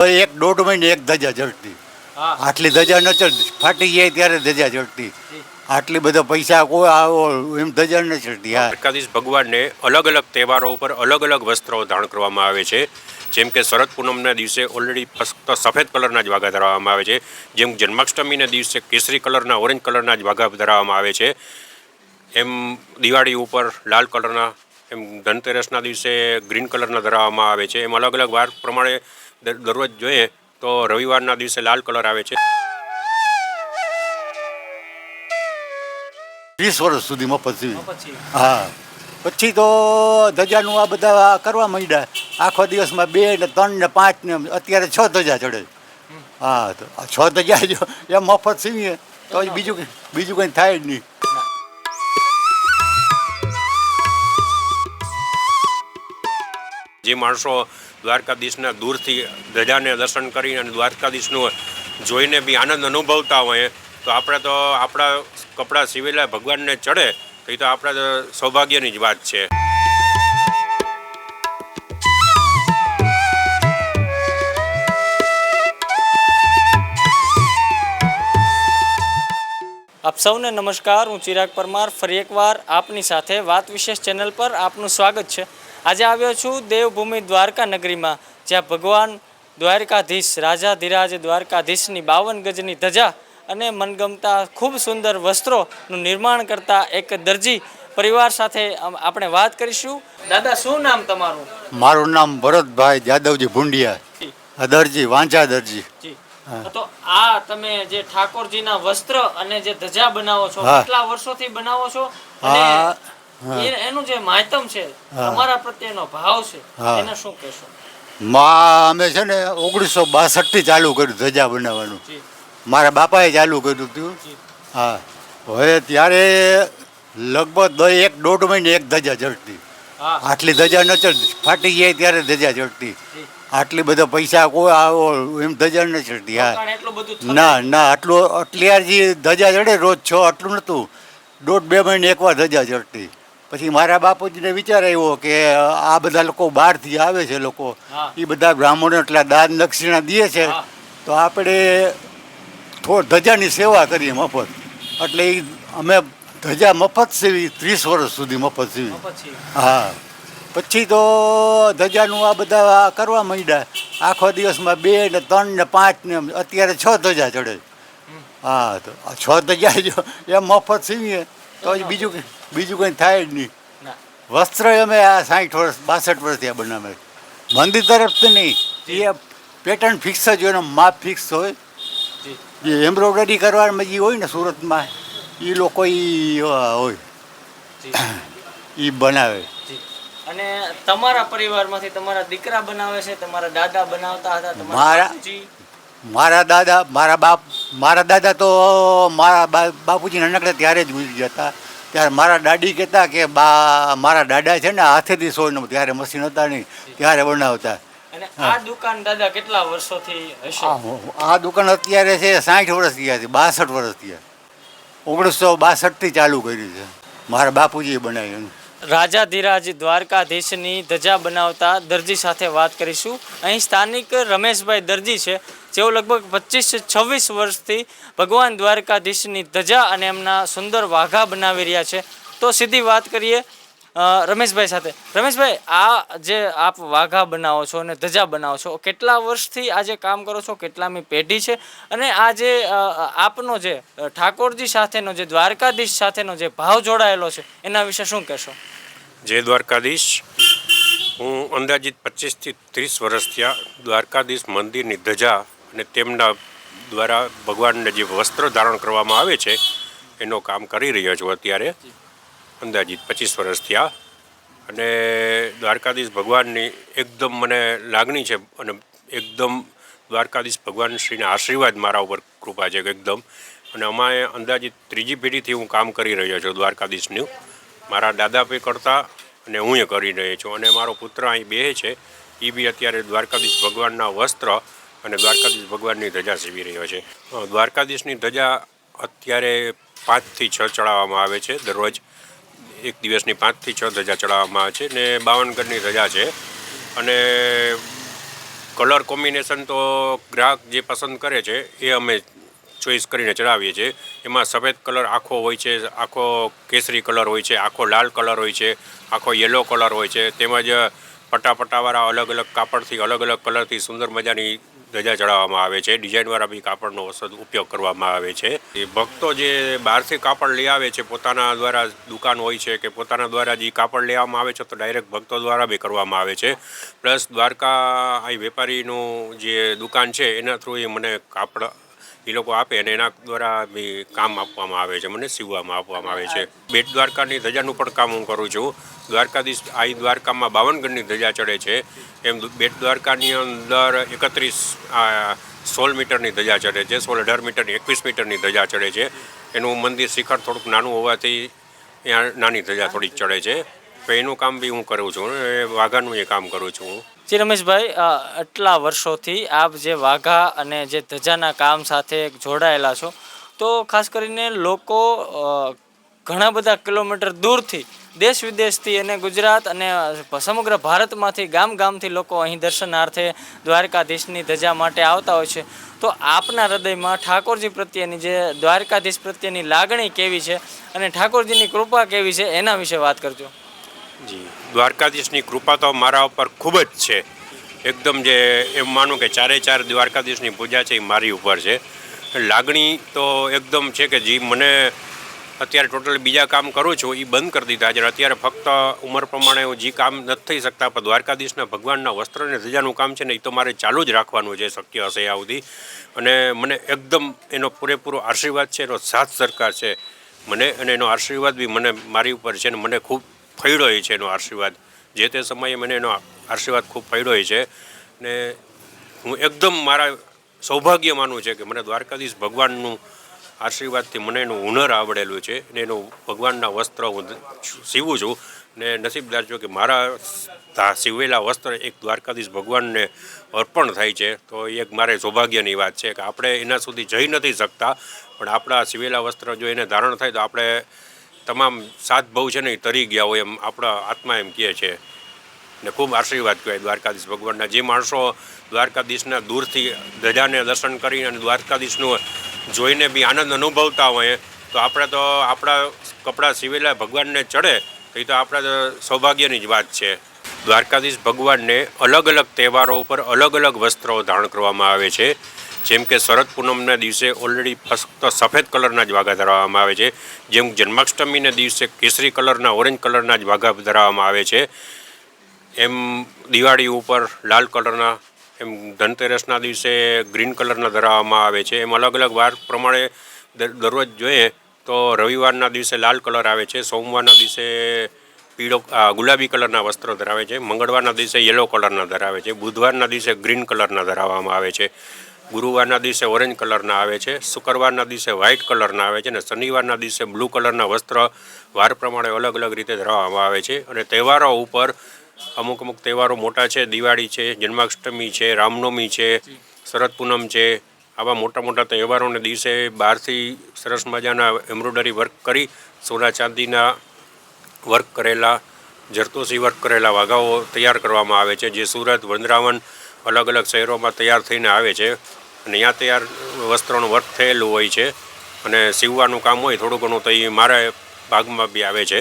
એક દોઢ મહિને એક ધજા ચડતી આટલી ધજા ન ચડતી ફાટી જાય ત્યારે ધજા ચડતી આટલી બધા પૈસા કોઈ આવો એમ ધજા ન ચડતી. હા. ભગવાનને અલગ અલગ તહેવારો ઉપર અલગ અલગ વસ્ત્રો ધારણ કરવામાં આવે છે. જેમ કે શરદ પૂનમના દિવસે ઓલરેડી ફક્ત સફેદ કલરના જ વાઘા ધરાવવામાં આવે છે. જેમ જન્માષ્ટમીના દિવસે કેસરી કલરના ઓરેન્જ કલરના જ વાઘા ધરાવવામાં આવે છે. એમ દિવાળી ઉપર લાલ કલરના એમ ધનતેરસના દિવસે ગ્રીન કલરના ધરાવવામાં આવે છે. એમ અલગ અલગ વાર પ્રમાણે દરરોજ જોઈએ તો રવિવારના દિવસે લાલ કલર આવે છે. ત્રીસ વર્ષ સુધી મફત પછી. હા. પછી તો ધજાનું આ બધા કરવા માંડ્યા. આખો દિવસમાં બે ને ત્રણ ને પાંચ ને અત્યારે છ ધજા ચડે. હા તો છ ધજા જો એમ મફત સીવીએ તો બીજું બીજું કંઈ થાય જ નહીં. જે માણસો દ્વારકાધીશના દૂરથી ગજાને દર્શન કરી અને દ્વારકાધીશનું જોઈને બી આનંદ અનુભવતા હોય. તો આપણે તો આપણા કપડાં સિવેલા ભગવાનને ચડે, તો એ તો આપણા સૌભાગ્યની જ વાત છે. આપ સૌને નમસ્કાર. હું ચિરાગ પરમાર. ફરી એકવાર આપની સાથે વાત વિશેષ ચેનલ પર આપનું સ્વાગત છે. આજે આવ્યો છું દેવભૂમિ દ્વારકા નગરીમાં જ્યાં ભગવાન દ્વારકાધીશ રાજા ધીરાજ દ્વારકાધીશની બાવન ગજની ધજા અને મનગમતા ખૂબ સુંદર વસ્ત્રોનું નિર્માણ કરતા એક દરજી પરિવાર સાથે આપણે વાત કરીશું. દાદા શું નામ તમારું? મારું નામ ભરતભાઈ જાદવજી ભુંડિયા. દરજી વાંચા દરજી. તો આ તમે જે ઠાકોરજીના વસ્ત્ર અને જે ધજા બનાવો છો કેટલા વર્ષોથી બનાવો છો? એનું જે માધ્યમ છે. તમારા પ્રત્યેનો ભાવ છે. એને શું કહેશો? માં અમે છે ને ઓગણીસો બાસઠથી ચાલુ કર્યું ધજા બનાવવાનું. મારા બાપાએ ચાલુ કર્યું હતું. હા. હવે ત્યારે લગભગ દ- એક દોઢ મહિને એક ધજા ચડતી. આટલી ધજા ન ચડતી ફાટી જાય ત્યારે ધજા ચડતી. આટલી બધા પૈસા કોઈ આવો એમ ધજા ન ચડતી હા. ના ના આટલું આટલી યાર જે ધજા ચડે રોજ છ આટલું નહોતું દોઢ બે મહિને એકવાર ધજા ચડતી. પછી મારા બાપુજીને વિચાર આવ્યો કે આ બધા લોકો બહારથી આવે છે લોકો. એ બધા બ્રાહ્મણો એટલા દાન દક્ષિણા દે છે. તો આપણે થોડ ધજાની સેવા કરીએ મફત. એટલે એ અમે ધજા મફત સેવી ત્રીસ વર્ષ સુધી મફત સેવી. હા. પછી તો ધજાનું આ બધા કરવા માંડ્યા. આખો દિવસમાં બે ને ત્રણ ને પાંચ ને અત્યારે છ ધજા ચડે. હા તો આ છ ધજા એમ મફત સીવીએ. તો જ બીજું બીજું કંઈ થાય જ નહીં. વસ્ત્ર અમે આ સાઠ વર્ષ બાસઠ વર્ષથી આ બનાવે. મંદિર તરફથી નહીં. એ પેટર્ન ફિક્સ જ હોય એનો માપ ફિક્સ હોય. જી. એમ્બ્રોઇડરી કરવાની જે હોય ને સુરતમાં એ લોકો એ હોય. એ બનાવે. અને તમારા પરિવારમાંથી તમારા દીકરા બનાવે છે તમારા દાદા બનાવતા હતા મારા-? મારા દાદા મારા બાપ મારા દાદા તો મારા બાપુજી નાનકડા ત્યારે જ ગુજરી જતા. ત્યારે મારા દાદી કહેતા કે બા મારા દાદા છે ને હાથેથી સોયનું ત્યારે મશીન હતા નહીં ત્યારે બનાવતા આ દુકાન દાદા કેટલા વર્ષોથી હશે? આ દુકાન અત્યારે છે સાઠ વર્ષ થયા છે બાસઠ વર્ષ થયા. ઓગણીસો બાસઠથી ચાલુ કર્યું છે. મારા બાપુજીએ બનાવ્યું. રાજા ધીરાજ દ્વારકાધીશની ધજા બનાવતા દરજી સાથે વાત કરીશું. અહીં સ્થાનિક રમેશભાઈ દરજી છે. જેઓ લગભગ પચીસ છવ્વીસ વર્ષથી ભગવાન દ્વારકાધીશની ધજા અને એમના સુંદર વાઘા બનાવી રહ્યા છે. તો સીધી વાત કરીએ રમેશભાઈ સાથે. રમેશભાઈ, આ જે આપ વાઘા બનાવો છો અને ધજા બનાવો છો, કેટલા વર્ષથી આ જે કામ કરો છો, કેટલામી પેઢી છે? અને આ જે આપનો જે ઠાકોરજી સાથેનો જે, દ્વારકાધીશ સાથેનો જે ભાવ જોડાયેલો છે, એના વિશે શું કહેશો? જય દ્વારકાધીશ. હું અંદાજિત પચીસથી ત્રીસ વર્ષ થયા દ્વારકાધીશ મંદિરની ધજા અને તેમના દ્વારા ભગવાનને જે વસ્ત્ર ધારણ કરવામાં આવે છે, એનો કામ કરી રહ્યો છું અત્યારે. અંદાજિત પચીસ વર્ષ થયા અને દ્વારકાધીશ ભગવાનની એકદમ મને લાગણી છે અને એકદમ દ્વારકાધીશ ભગવાન શ્રીના આશીર્વાદ મારા ઉપર કૃપા છે એકદમ. અને અમારે અંદાજિત ત્રીજી પેઢીથી હું કામ કરી રહ્યો છું દ્વારકાધીશનું મારા દાદા પે કરતા અને હું એ કરી રહ્યો છું. અને મારો પુત્ર અહીં બે છે. એ બી અત્યારે દ્વારકાધીશ ભગવાનના વસ્ત્ર અને દ્વારકાધીશ ભગવાનની ધજા સીવી રહ્યો છે. દ્વારકાધીશની ધજા અત્યારે પાંચથી છ ચડાવવામાં આવે છે દરરોજ. એક દિવસની પાંચથી છ ધજા ચડાવવામાં આવે છે ને બાવન ગણની ધજા છે. અને કલર કોમ્બિનેશન તો ગ્રાહક જે પસંદ કરે છે, એ અમે ચોઈસ કરીને ચડાવીએ છીએ. એમાં સફેદ કલર આખો હોય છે, આખો કેસરી કલર હોય છે, આખો લાલ કલર હોય છે, આખો યલો કલર હોય છે. તેમજ પટ્ટા પટ્ટાવાળા અલગ અલગ કાપડથી અલગ અલગ કલરથી સુંદર મજાની ધજા ચડાવવામાં આવે છે. ડિઝાઇનવાળા બી કાપડનો ઉપયોગ કરવામાં આવે છે. એ ભક્તો જે બહારથી કાપડ લઈ આવે છે, પોતાના દ્વારા દુકાન હોય છે કે પોતાના દ્વારા જે કાપડ લેવામાં આવે છે, તો ડાયરેક્ટ ભક્તો દ્વારા બી કરવામાં આવે છે. પ્લસ દ્વારકા આ વેપારીનું જે દુકાન છે, એના થ્રુ એ મને કાપડ એ લોકો આપે અને એના દ્વારા બી કામ આપવામાં આવે છે, મને સીવવામાં આપવામાં આવે છે. બેટ દ્વારકાની ધજાનું પણ કામ હું કરું છું. દ્વારકાધીશ આ દ્વારકામાં બાવનગઢની ધજા ચડે છે. એમ બેટ દ્વારકાની અંદર એકત્રીસ સોળ મીટરની ધજા ચડે છે, સોળ અઢાર મીટરની, એકવીસ મીટરની ધજા ચડે છે. એનું મંદિર શિખર થોડુંક નાનું હોવાથી ત્યાં નાની ધજા થોડીક ચડે છે. તો એનું કામ બી હું કરું છું વાઘાનું એ કામ કરું છું હું. જી રમેશભાઈ આટલા વર્ષોથી આપ જે વાઘા અને જે ધજાના કામ સાથે જોડાયેલા છો, તો ખાસ કરીને લોકો ઘણા બધા કિલોમીટર દૂરથી દેશ વિદેશથી અને ગુજરાત અને સમગ્ર ભારતમાંથી ગામ ગામથી લોકો અહીં દર્શનાર્થે દ્વારકાધીશની ધજા માટે આવતા હોય છે. તો આપના હૃદયમાં ઠાકોરજી પ્રત્યેની જે દ્વારકાધીશ પ્રત્યેની લાગણી કેવી છે અને ઠાકોરજીની કૃપા કેવી છે, એના વિશે વાત કરજો. જી. દ્વારકાધીશની કૃપા તો મારા ઉપર ખૂબ જ છે. એકદમ જે એમ માનું કે ચારે ચાર દ્વારકાધીશની પૂજા છે એ મારી ઉપર છે. લાગણી તો એકદમ છે કે જી મને અત્યારે ટોટલ બીજા કામ કરું છું એ બંધ કરી દીધા છે. અત્યારે ફક્ત ઉંમર પ્રમાણે હું જે કામ નથી થઈ શકતા, પણ દ્વારકાધીશના ભગવાનના વસ્ત્ર અને ધજાનું કામ છે ને એ તો મારે ચાલુ જ રાખવાનું છે, શક્ય હશે આ સુધી. અને મને એકદમ એનો પૂરેપૂરો આશીર્વાદ છે, એનો સાથ સરકાર છે. મને અને એનો આશીર્વાદ બી મને મારી ઉપર છે અને મને ખૂબ ફળ્યો છે એનો આશીર્વાદ. જે તે સમયે મને એનો આશીર્વાદ ખૂબ ફળ્યો છે ને હું એકદમ મારા સૌભાગ્ય માનું છે કે મને દ્વારકાધીશ ભગવાનનું આશીર્વાદથી મને એનું હુનર આવડેલું છે ને એનું ભગવાનના વસ્ત્ર હું સીવું છું ને નસીબદાર છું કે મારા સીવેલા વસ્ત્ર એક દ્વારકાધીશ ભગવાનને અર્પણ થાય છે, તો એક મારે સૌભાગ્યની વાત છે કે આપણે એના સુધી જઈ નથી શકતા. પણ આપણા સીવેલા વસ્ત્ર જો એને ધારણ થાય તો આપણે તમામ સાત ભાવ છે ને તરી ગયા હોય એમ આપણા આત્મા એમ કહે છે. ને ખૂબ આશીર્વાદ કહેવાય દ્વારકાધીશ ભગવાનના. જે માણસો દ્વારકાધીશના દૂરથી ધજાને દર્શન કરી અને દ્વારકાધીશનું જોઈને બી આનંદ અનુભવતા હોય, તો આપણે તો આપણા કપડાં સિવેલા ભગવાનને ચડે, તો એ તો આપણા સૌભાગ્યની જ વાત છે. દ્વારકાધીશ ભગવાનને અલગ અલગ તહેવારો ઉપર અલગ અલગ વસ્ત્રો ધારણ કરવામાં આવે છે. જેમ કે શરદ પૂનમના દિવસે ઓલરેડી ફક્ત સફેદ કલરના જ વાઘા ધરાવવામાં આવે છે. જેમ જન્માષ્ટમીના દિવસે કેસરી કલરના, ઓરેન્જ કલરના જ વાઘા ધરાવવામાં આવે છે. એમ દિવાળી ઉપર લાલ કલરના, એમ ધનતેરસના દિવસે ગ્રીન કલરના ધરાવવામાં આવે છે. એમ અલગ અલગ વાર પ્રમાણે દર- દરરોજ જોઈએ તો રવિવારના દિવસે લાલ કલર આવે છે. સોમવારના દિવસે પીળો ગુલાબી કલરના વસ્ત્રો ધરાવે છે. મંગળવારના દિવસે યલો કલરના ધરાવે છે. બુધવારના દિવસે ગ્રીન કલરના ધરાવવામાં આવે છે. ગુરુવારના દિવસે ઓરેન્જ કલરના આવે છે, શુક્રવારના દિવસે વ્હાઇટ કલરના આવે છે અને શનિવારના દિવસે બ્લુ કલરના વસ્ત્ર વાર પ્રમાણે અલગ અલગ રીતે ધરાવવામાં આવે છે. અને તહેવારો ઉપર અમુક અમુક તહેવારો મોટા છે, દિવાળી છે, જન્માષ્ટમી છે, રામનવમી છે, શરદ પૂનમ છે, આવા મોટા મોટા તહેવારોને દિવસે બહારથી સરસ મજાના એમ્બ્રોઇડરી વર્ક કરી, સોના ચાંદીના વર્ક કરેલા, જરતોસી વર્ક કરેલા વાઘાઓ તૈયાર કરવામાં આવે છે, જે સુરત, વૃંદાવન અલગ અલગ શહેરોમાં તૈયાર થઈને આવે છે. અને ત્યાં તૈયાર વસ્ત્રોનું વર્ક થયેલું હોય છે અને સીવવાનું કામ હોય થોડું ઘણું, તો એ મારા ભાગમાં બી આવે છે.